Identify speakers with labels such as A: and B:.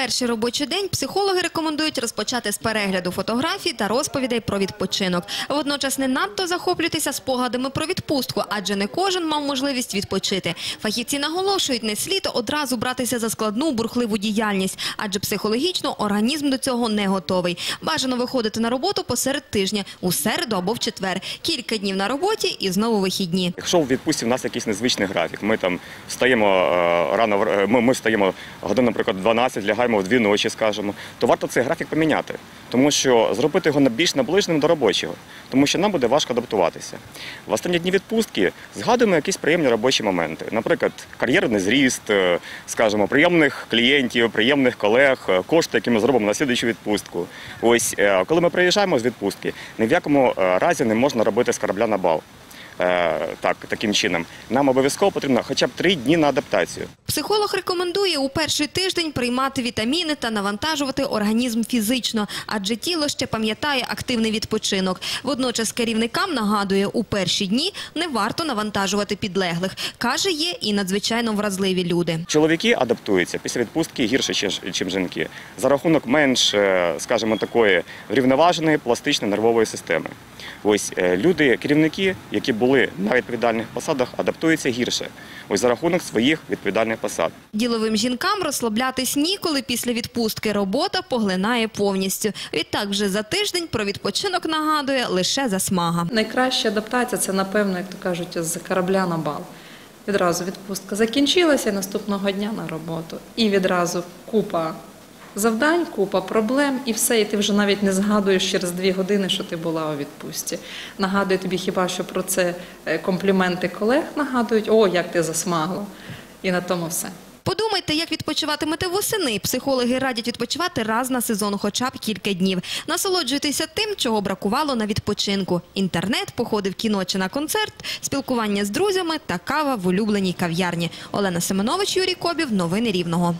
A: перший робочий день психологи рекомендують розпочати з перегляду фотографій та розповідей про відпочинок. Водночас не надто захоплюйтеся спогадами про відпустку, адже не кожен мав можливість відпочити. Фахівці наголошують, не слід одразу братися за складну бурхливу діяльність, адже психологічно організм до цього не готовий. Бажано виходити на роботу посеред тижня у середу або в четвер. Кілька днів на роботі і знову вихідні.
B: Якщо у відпустці в нас якийсь незвичний графік, ми там встаємо е, рано, в- е, ми, ми встаємо годин, наприклад, в 12, лягаємо в 2 ночі, скажімо, то варто цей графік поміняти, тому що зробити його більш наближеним до робочого, тому що нам буде важко адаптуватися. В останні дні відпустки згадуємо якісь приємні робочі моменти, наприклад, кар'єрний зріст, е, скажімо, приємних клієнтів, приємних колег, е, кошти, які ми зробимо на слідуючу відпустку. Ось е, коли ми приїжджаємо з відпустки, ні в якому разі не можна робити з корабля на бал. Так, таким чином, нам обов'язково потрібно хоча б три дні на адаптацію.
A: Психолог рекомендує у перший тиждень приймати вітаміни та навантажувати організм фізично, адже тіло ще пам'ятає активний відпочинок. Водночас керівникам нагадує, у перші дні не варто навантажувати підлеглих. Каже, є і надзвичайно вразливі люди.
B: Чоловіки адаптуються після відпустки гірше, ніж жінки, за рахунок менш, е, скажімо, такої врівноваженої пластичної нервової системи. Ось е, люди, керівники, які були на відповідальних посадах, адаптуються гірше. Ось за рахунок своїх відповідальних посад.
A: Діловим жінкам розслаблятись ніколи після відпустки. Робота поглинає повністю. Відтак вже за тиждень про відпочинок нагадує лише засмага.
C: Найкраща адаптація це, напевно, як то кажуть, з корабля на бал. Відразу відпустка закінчилася наступного дня на роботу. І відразу купа завдань, купа проблем, і все. І ти вже навіть не згадуєш через дві години, що ти була у відпустці. Нагадує тобі хіба що про це е, компліменти колег нагадують, о, як ти засмагла. І на тому все.
A: Подумайте, як відпочиватимете восени. Психологи радять відпочивати раз на сезон, хоча б кілька днів. Насолоджуйтеся тим, чого бракувало на відпочинку. Інтернет, походи в кіно чи на концерт, спілкування з друзями та кава в улюбленій кав'ярні. Олена Семенович, Юрій Кобів. Новини Рівного.